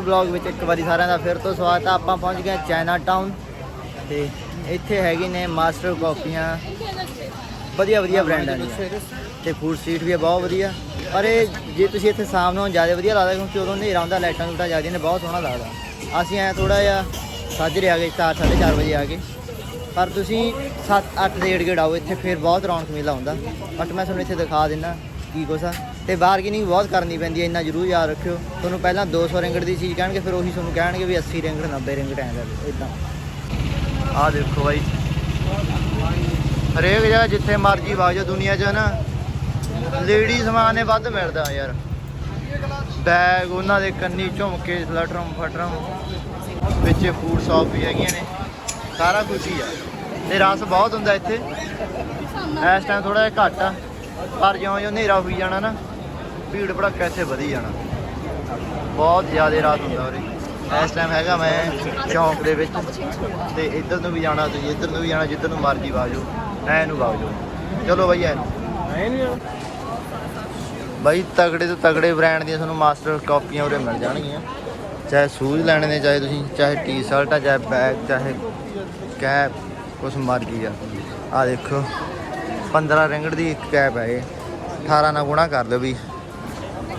Blog ਵਿੱਚ ਇੱਕ ਵਾਰੀ ਸਾਰਿਆਂ ਦਾ ਫਿਰ ਤੋਂ ਸਵਾਗਤ ਆ। ਆਪਾਂ ਪਹੁੰਚ ਗਏ ਚਾਈਨਾ ਟਾਊਨ ਤੇ ਇੱਥੇ ਹੈਗੇ ਨੇ ਮਾਸਟਰ ਕਾਪੀਆਂ। ਵਧੀਆ ਵਧੀਆ ਬ੍ਰਾਂਡਾਂ ਦੀਆਂ ਤੇ ਫੂਡ ਸਟਰੀਟ ਵੀ ਹੈ ਬਹੁਤ ਵਧੀਆ। ਪਰ ਇਹ ਜੇ ਤੁਸੀਂ ਇੱਥੇ ਸ਼ਾਮ ਨੂੰ ਜ਼ਿਆਦਾ ਵਧੀਆ ਲੱਗਦਾ, ਕਿਉਂਕਿ ਉਦੋਂ ਹਨੇਰਾ ਹੁੰਦਾ, ਲਾਈਟਾਂ ਲੂਟਾਂ ਜਗਦੀਆਂ ਨੇ, ਬਹੁਤ ਸੋਹਣਾ ਲੱਗਦਾ। ਅਸੀਂ ਐ ਥੋੜਾ ਜਿਹਾ ਸਾਜਰੇ ਆ ਗਏ 4 4:30 ਵਜੇ ਆ ਗਏ ਪਰ ਤੁਸੀਂ 7 8 ਦੇ ਏੜ ਗੇੜ ਆਓ, ਇੱਥੇ ਫਿਰ ਬਹੁਤ ਰੌਣਕ ਮੇਲਾ ਹੁੰਦਾ। ਬਟ ਮੈਂ ਤੁਹਾਨੂੰ ਇੱਥੇ ਦਿਖਾ ਦਿੰਦਾ। ਕੀ ਕੁਛ ਆ? ਤੇ ਬਾਰਗੇਨਿੰਗ ਬਹੁਤ ਕਰਨੀ ਪੈਂਦੀ ਹੈ ਇੰਨਾ ਜ਼ਰੂਰ ਯਾਦ ਰੱਖਿਓ। ਤੁਹਾਨੂੰ ਪਹਿਲਾਂ 200 ਰਿੰਗਟ ਦੀ ਚੀਜ਼ ਕਹਿਣਗੇ, ਫਿਰ ਉਹੀ ਤੁਹਾਨੂੰ ਕਹਿਣਗੇ ਵੀ 80 ਰਿੰਗਟ 90 ਰਿੰਗਟ, ਐਂ ਦਾ ਇਦਾਂ ਆਹ ਦੇਖੋ ਬਾਈ। ਹਰੇਕ ਜਗ੍ਹਾ ਜਿੱਥੇ ਮਰਜ਼ੀ ਵਾਜੋ ਜਾ ਦੁਨੀਆ 'ਚ ਨਾ ਲੇਡੀ ਸਮਾਨ ਨੇ ਵੱਧ ਮਿਲਦਾ ਯਾਰ। ਬੈਗ ਉਹਨਾਂ ਦੇ ਕੰਨੀ ਝੁਮਕੇ ਲਟਰਮ ਫਟਰਮ, ਵਿੱਚ ਫੂਡ ਸ਼ਾਪ ਵੀ ਹੈਗੀਆਂ ਨੇ। ਸਾਰਾ ਕੁਝ ਹੀ ਆ। ਤੇ ਰਸ ਬਹੁਤ ਹੁੰਦਾ ਇੱਥੇ। ਇਸ ਟਾਈਮ ਥੋੜਾ ਜਿਹਾ ਘੱਟ ਆ। ਪਰ ਜਿਉਂ ਜਿਉਂ ਹਨੇਰਾ ਹੋਈ ਜਾਣਾ ਨਾ, ਭੀੜ ਭੜੱਕਾ ਇੱਥੇ ਵਧੀ ਜਾਣਾ। ਬਹੁਤ ਜ਼ਿਆਦਾ ਰਾਤ ਹੁੰਦਾ ਉਰੇ। ਇਸ ਟਾਈਮ ਹੈਗਾ ਮੈਂ ਚੌਂਕ ਦੇ ਵਿੱਚ। ਤੇ ਇੱਧਰ ਨੂੰ ਵੀ ਜਾਣਾ, ਤੁਸੀਂ ਇੱਧਰ ਨੂੰ ਵੀ ਜਾਣਾ, ਜਿੱਧਰ ਨੂੰ ਮਰਜ਼ੀ ਵਾਜੋ, ਐ ਨੂੰ ਵਾਜੋ। ਚਲੋ ਬਈ ਐ। ਬਾਈ ਤਗੜੇ ਤੋਂ ਤਗੜੇ ਬ੍ਰਾਂਡ ਦੀਆਂ ਤੁਹਾਨੂੰ ਮਾਸਟਰ ਕਾਪੀਆਂ ਉਰੇ ਮਿਲ ਜਾਣਗੀਆਂ। ਚਾਹੇ ਸ਼ੂਜ਼ ਲੈਣੇ ਨੇ, ਚਾਹੇ ਤੁਸੀਂ, ਚਾਹੇ ਟੀ-ਸ਼ਰਟ ਆ, ਚਾਹੇ ਬੈਗ ਚਾਹੇ ਕੈਪ ਕੁਛ ਮਰਜ਼ੀ ਆ। ਆ ਦੇਖੋ। 15 ਰਿੰਗੜ ਦੀ ਇੱਕ ਕੈਪ ਹੈ ਇਹ। 18 ਨਾਲ ਗੁਣਾ ਕਰ ਲਿਓ ਵੀ।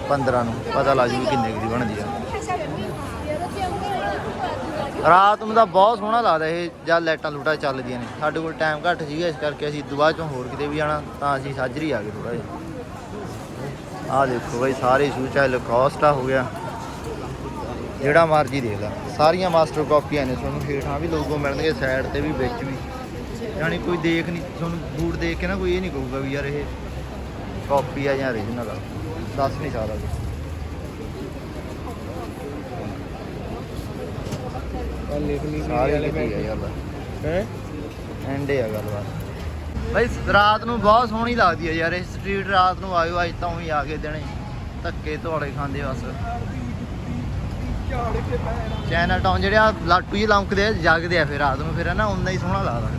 15 ਨੂੰ, ਪਤਾ ਲੱਗ ਜੂ ਵੀ ਕਿੰਨੇ ਕੁ ਦੀ ਬਣਦੀ ਆ। ਰਾਤ ਨੂੰ ਤਾਂ ਬਹੁਤ ਸੋਹਣਾ ਲੱਗਦਾ ਇਹ ਜਦ ਲਾਈਟਾਂ ਲੂਟਾਂ ਚੱਲਦੀਆਂ ਨੇ। ਸਾਡੇ ਕੋਲ ਟਾਈਮ ਘੱਟ ਸੀਗਾ, ਇਸ ਕਰਕੇ ਅਸੀਂ ਦੁਬਾਰਾ ਚੋਂ ਹੋਰ ਕਿਤੇ ਵੀ ਜਾਣਾ, ਤਾਂ ਅਸੀਂ ਸਾਜਰੀ ਆ ਗਏ ਥੋੜਾ ਜਿਹਾ। ਆਹ ਦੇਖੋ ਬਈ, ਸਾਰੇ ਸ਼ੂ ਚਾਹੇ ਲਕੋਸਟਾ ਹੋ ਗਿਆ। ਜਿਹੜਾ ਮਰਜ਼ੀ ਦੇਖ ਲਾ। ਸਾਰੀਆਂ ਮਾਸਟਰ ਕਾਪੀਆਂ ਨੇ, ਤੁਹਾਨੂੰ ਹੇਠਾਂ ਵੀ ਲੋਗੋ ਮਿਲਣਗੇ ਸਾਈਡ ਤੇ ਵੀ ਵਿੱਚ ਵੀ। ਯਾਨੀ ਕੋਈ ਦੇਖ ਨਹੀਂ ਤੁਹਾਨੂੰ ਬੂਟ ਦੇਖ ਕੇ ਨਾ ਕੋਈ ਇਹ ਨਹੀਂ ਕਹੂਗਾ ਵੀ ਯਾਰ ਇਹ ਕਾਪੀ ਆ ਜਾਂ origignal ਆ। ਦੱਸ ਨਹੀਂ ਸਕਦਾ। ਸਾਰੇ ਲਿਖੀ ਆ ਯਾਰ। ਹੈ? ਐਂਡੇ ਆ ਗੱਲਬਾਤ ਬਈ ਰਾਤ ਨੂੰ ਬਹੁਤ ਸੋਹਣੀ ਲੱਗਦੀ ਹੈ ਯਾਰ ਇਹ ਸਟਰੀਟ ਰਾਤ ਨੂੰ ਆਇਓ ਅੱਜ ਤਾਂ ਉਹੀ ਆ ਕੇ ਦੇਣੇ ਧੱਕੇ ਧੋੜੇ ਖਾਂਦੇ ਬਸ। ਚਾਈਨਾ ਟਾਊਨ ਜਿਹੜੇ ਆ ਲਾਟੂ ਜੀ ਲੰਕਦੇ ਆ ਜਗਦੇ ਆ ਫਿਰ ਰਾਤ ਨੂੰ ਫਿਰ ਨਾ ਉਨਾ ਹੀ ਸੋਹਣਾ ਲੱਗਦਾ।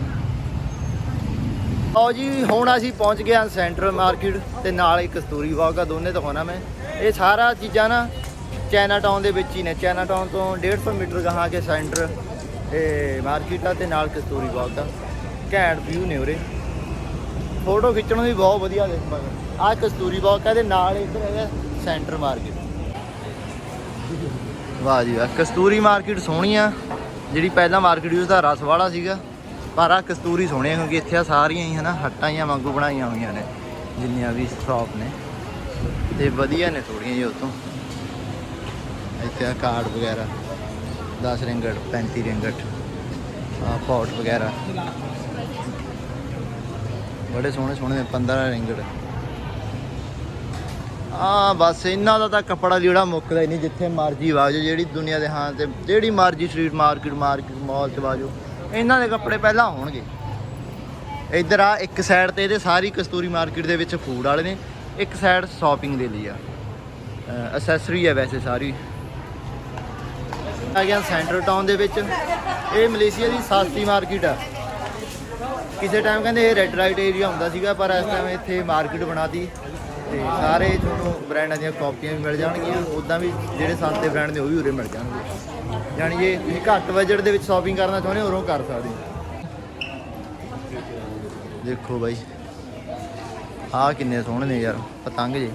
ਆਓ ਜੀ, ਹੁਣ ਅਸੀਂ ਪਹੁੰਚ ਗਏ ਹਾਂ ਸੈਂਟਰਲ ਮਾਰਕੀਟ ਤੇ ਨਾਲ ਹੀ ਕਸਤੂਰੀ ਬਾਗ ਆ, ਦੋਨੇ ਦਿਖਾਉਣਾ ਮੈਂ। ਇਹ ਸਾਰਾ ਚੀਜ਼ਾਂ ਨਾ ਚਾਈਨਾ ਟਾਊਨ ਦੇ ਵਿੱਚ ਹੀ ਨੇ। ਚਾਈਨਾ ਟਾਊਨ ਤੋਂ 150 ਮੀਟਰ ਗਾਹਾਂ ਕੇ ਸੈਂਟਰ ਇਹ ਮਾਰਕੀਟ ਆ ਤੇ ਨਾਲ ਕਸਤੂਰੀ ਬਾਗ ਦਾ ਘੈਂਟ ਵਿਊ ਨੇ ਉਰੇ। ਫੋਟੋ ਖਿੱਚਣ ਨੂੰ ਵੀ ਬਹੁਤ ਵਧੀਆ ਦੇਖ ਆ ਕਸਤੂਰੀ ਬਾਗ ਆ ਤੇ ਨਾਲ ਇੱਧਰ ਹੈਗਾ ਸੈਂਟਰ ਮਾਰਕੀਟ। ਵਾਹ ਜੀ ਵਾਹ, ਕਸਤੂਰੀ ਮਾਰਕੀਟ ਸੋਹਣੀ ਆ। ਜਿਹੜੀ ਪਹਿਲਾਂ ਮਾਰਕੀਟ ਉਸ ਦਾ ਰਸ ਵਾਲਾ ਸੀਗਾ। ਪਰ ਆ ਕਸਤੂਰੀ ਸੋਹਣੇ ਆ, ਕਿਉਂਕਿ ਇੱਥੇ ਆ ਸਾਰੀਆਂ ਹੀ ਹਨਾ, ਹੱਟਾਂ ਹੀ ਵਾਂਗੂ ਬਣਾਈਆਂ ਹੋਈਆਂ ਨੇ, ਜਿੰਨੀਆਂ ਵੀ ਸ਼ਾਪ ਨੇ। ਤੇ ਵਧੀਆ ਨੇ ਥੋੜੀਆਂ ਜੀ ਉਤੋਂ ਇੱਥੇ ਆ ਕਾਰਡ ਵਗੈਰਾ 10 ਰਿੰਗਟ 35 ਰਿੰਗਟ ਆ ਪੌਟ ਵਗੈਰਾ। ਬੜੇ ਸੋਹਣੇ ਸੋਹਣੇ ਨੇ 15 ਰਿੰਗਟ। ਆ ਬਸ ਇਹਨਾਂ ਦਾ ਤਾਂ ਕੱਪੜਾ ਜਿਹੜਾ ਮੁੱਕਦਾ ਹੀ ਨਹੀਂ, ਜਿੱਥੇ ਮਰਜ਼ੀ ਵਾਜੋ, ਜਿਹੜੀ ਦੁਨੀਆ ਦੇ ਹਾਂ ਤੇ ਜਿਹੜੀ ਮਰਜ਼ੀ ਸਟਰੀਟ ਮਾਰਕੀਟ ਮਾਰਕੀਟ ਮਾਲ ਚ ਵਾਜੋ। ਇਹਨਾਂ ਦੇ ਕੱਪੜੇ ਪਹਿਲਾਂ ਹੋਣਗੇ। ਇੱਧਰ ਆ, ਇੱਕ ਸਾਈਡ ਤੇ ਇਹਦੇ ਸਾਰੀ ਕਸਤੂਰੀ ਮਾਰਕੀਟ ਦੇ ਵਿੱਚ ਫੂਡ ਵਾਲੇ ਨੇ। ਇੱਕ ਸਾਈਡ ਸ਼ਾਪਿੰਗ ਦੇ ਲਈ ਆ। ਅਸੈਸਰੀ ਆ ਵੈਸੇ ਸਾਰੀ। ਆ ਗਿਆ ਸੈਂਟਰ ਟਾਊਨ ਦੇ ਵਿੱਚ। ਇਹ ਮਲੇਸ਼ੀਆ ਦੀ ਸਸਤੀ ਮਾਰਕੀਟ ਆ। ਕਿਸੇ ਟਾਈਮ ਕਹਿੰਦੇ ਇਹ ਰੈੱਡ ਰਾਈਟ ਏਰੀਆ ਹੁੰਦਾ ਸੀਗਾ, ਪਰ ਇਸ ਟਾਈਮ ਇੱਥੇ ਮਾਰਕੀਟ ਬਣਾਤੀ। ਤੇ ਸਾਰੇ ਤੁਹਾਨੂੰ ਬ੍ਰਾਂਡਾਂ ਦੀਆਂ ਕਾਪੀਆਂ ਵੀ ਮਿਲ ਜਾਣਗੀਆਂ। ਉਦਾਂ ਵੀ ਜਿਹੜੇ ਸਸਤੇ ਬ੍ਰਾਂਡ ਨੇ ਉਹ ਵੀ ਉਰੇ ਮਿਲ ਜਾਣਗੇ। ਯਾਨੀ ਜੇ ਤੁਸੀਂ ਘੱਟ ਬਜਟ ਦੇ ਵਿੱਚ ਸ਼ਾਪਿੰਗ ਕਰਨਾ ਚਾਹੁੰਦੇ ਹੋ ਉਰੋਂ ਕਰ ਸਕਦੇ ਹੋ। ਦੇਖੋ ਬਾਈ। ਆਹ ਕਿੰਨੇ ਸੋਹਣੇ ਨੇ ਯਾਰ, ਪਤੰਗ ਜੇ।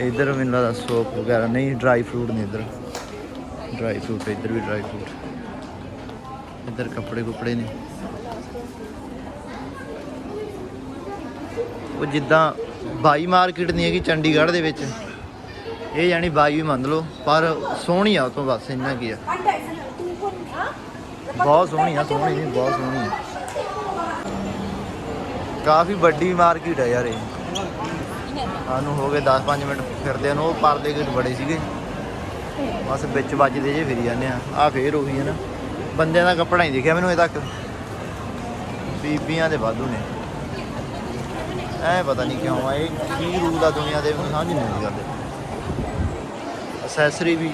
ਇੱਧਰ ਮੈਨੂੰ ਲੱਗਦਾ ਸੋਪ ਵਗੈਰਾ, ਨਹੀਂ ਡਰਾਈ ਫਰੂਟ ਨੇ ਇੱਧਰ। ਡਰਾਈ ਫਰੂਟ ਇੱਧਰ ਵੀ ਡਰਾਈ ਫਰੂਟ ਇੱਧਰ ਕੱਪੜੇ ਕੁਪੜੇ ਨੇ। ਉਹ ਜਿੱਦਾਂ ਬਾਈ ਮਾਰਕੀਟ ਨਹੀਂ ਹੈਗੀ, ਚੰਡੀਗੜ੍ਹ ਦੇ ਵਿੱਚ। ਇਹ ਯਾਨੀ ਬਾਈ ਵੀ ਮੰਨ ਲਓ, ਪਰ ਸੋਹਣੀ ਆ ਉਹ ਤੋਂ ਬਸ, ਇੰਨਾ ਕੀ ਆ। ਬਹੁਤ ਸੋਹਣੀ ਆ, ਸੋਹਣੀ ਨਹੀਂ, ਬਹੁਤ ਸੋਹਣੀ ਆ। ਕਾਫੀ ਵੱਡੀ ਮਾਰਕੀਟ ਆ ਯਾਰ ਇਹ। ਸਾਨੂੰ ਹੋ ਗਏ 10-5 ਮਿੰਟ ਫਿਰਦੇ ਨੂੰ ਉਹ ਪਰਦੇ ਗੇਟ ਬੜੇ ਸੀਗੇ। ਬਸ ਵਿੱਚ ਵੱਜਦੇ ਜੇ ਫਿਰੀ ਜਾਂਦੇ ਆ ਆ ਫੇਰ ਉਹੀ ਹੈ ਨਾ। ਬੰਦਿਆਂ ਦਾ ਕੱਪੜਾ ਹੀ ਦਿਖਿਆ ਮੈਨੂੰ ਇਹ ਤੱਕ। ਬੀਬੀਆਂ ਦੇ ਵਾਧੂ ਨੇ। ਐ ਪਤਾ ਨਹੀਂ ਕਿਉਂ ਆ, ਇਹ ਕੀ ਰੂਲ ਆ ਦੁਨੀਆ ਦੇ, ਮੈਨੂੰ ਸਮਝ ਨਹੀਂ ਆਉਂਦੀ ਗੱਲ। ਅਸੈਸਰੀ ਵੀ।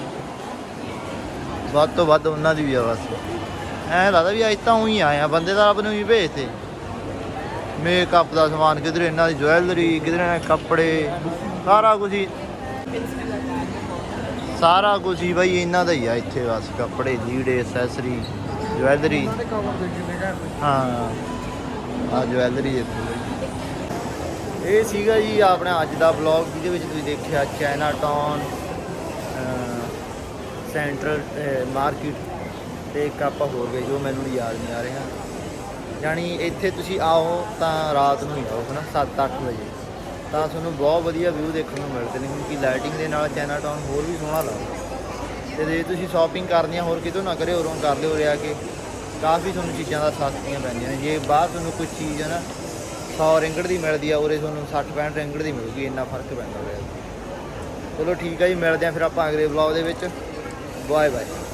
ਵੱਧ ਤੋਂ ਵੱਧ ਉਹਨਾਂ ਦੀ ਵੀ ਆ ਬਸ। ਐ ਲੱਗਦਾ ਵੀ ਅੱਜ ਤਾਂ ਉਹੀ ਆਏ ਆ, ਬੰਦੇ ਤਾਂ ਆਪ ਨੂੰ ਹੀ ਭੇਜਤੇ। ਮੇਕਅਪ ਦਾ ਸਮਾਨ, ਕਿਧਰੇ ਇਹਨਾਂ ਦੀ ਜੁਐਲਰੀ ਕਿਧਰੇ ਇਹਨਾਂ ਦੇ ਕੱਪੜੇ, ਸਾਰਾ ਕੁਝ ਹੀ। ਸਾਰਾ ਕੁਝ ਹੀ ਬਾਈ ਇਹਨਾਂ ਦਾ ਹੀ ਆ ਇੱਥੇ ਬਸ, ਕੱਪੜੇ, ਲੀੜੇ ਅਸੈਸਰੀ ਜਵੈਲਰੀ ਹਾਂ ਆ ਜਵੈਲਰੀ ਦੇਖੋ ਇਹ ਸੀਗਾ ਜੀ ਆਪਣਾ ਅੱਜ ਦਾ ਵਲੌਗ ਜਿਹਦੇ ਵਿੱਚ ਤੁਸੀਂ ਦੇਖਿਆ ਚਾਈਨਾ ਟਾਊਨ ਸੈਂਟਰਲ ਮਾਰਕੀਟ ਤੇ ਇੱਕ ਆਪਾਂ ਹੋਰ ਗਏ ਜੋ ਮੈਨੂੰ ਯਾਦ ਨਹੀਂ ਆ ਰਿਹਾ। ਯਾਨੀ ਇੱਥੇ ਤੁਸੀਂ ਆਓ ਤਾਂ ਰਾਤ ਨੂੰ ਹੀ ਆਓ, ਹਨਾ 7-8 ਵਜੇ। ਤਾਂ ਤੁਹਾਨੂੰ ਬਹੁਤ ਵਧੀਆ ਵਿਊ ਦੇਖਣ ਨੂੰ ਮਿਲਦੇ ਨੇ ਕਿਉਂਕਿ ਲਾਈਟਿੰਗ ਦੇ ਨਾਲ ਚਾਈਨਾ ਟਾਊਨ ਹੋਰ ਵੀ ਸੋਹਣਾ ਲੱਗਦਾ। ਤੇ ਜੇ ਤੁਸੀਂ ਸ਼ਾਪਿੰਗ ਕਰਨੀ ਆ, ਹੋਰ ਕਿਤੋਂ ਨਾ ਕਰਿਓ ਉਰੋਂ ਕਰ ਲਿਓ ਉਰੇ ਆ ਕੇ ਕਾਫੀ ਤੁਹਾਨੂੰ ਚੀਜ਼ਾਂ ਦਾ ਸਸਤੀਆਂ ਪੈਂਦੀਆਂ ਨੇ। ਜੇ ਬਾਹਰ ਤੁਹਾਨੂੰ ਕੋਈ ਚੀਜ਼ ਹੈ ਨਾ 100 ਰਿੰਗੜ ਦੀ ਮਿਲਦੀ ਆ, ਉਰੇ ਤੁਹਾਨੂੰ 60 65 ਰਿੰਗੜ ਦੀ ਮਿਲੂਗੀ, ਇੰਨਾ ਫ਼ਰਕ ਪੈਂਦਾ ਹੋਇਆ ਚਲੋ ਠੀਕ ਆ ਜੀ, ਮਿਲਦੇ ਆ ਫਿਰ ਆਪਾਂ ਅਗਲੇ ਵਲੌਗ ਦੇ ਵਿੱਚ। Bye bye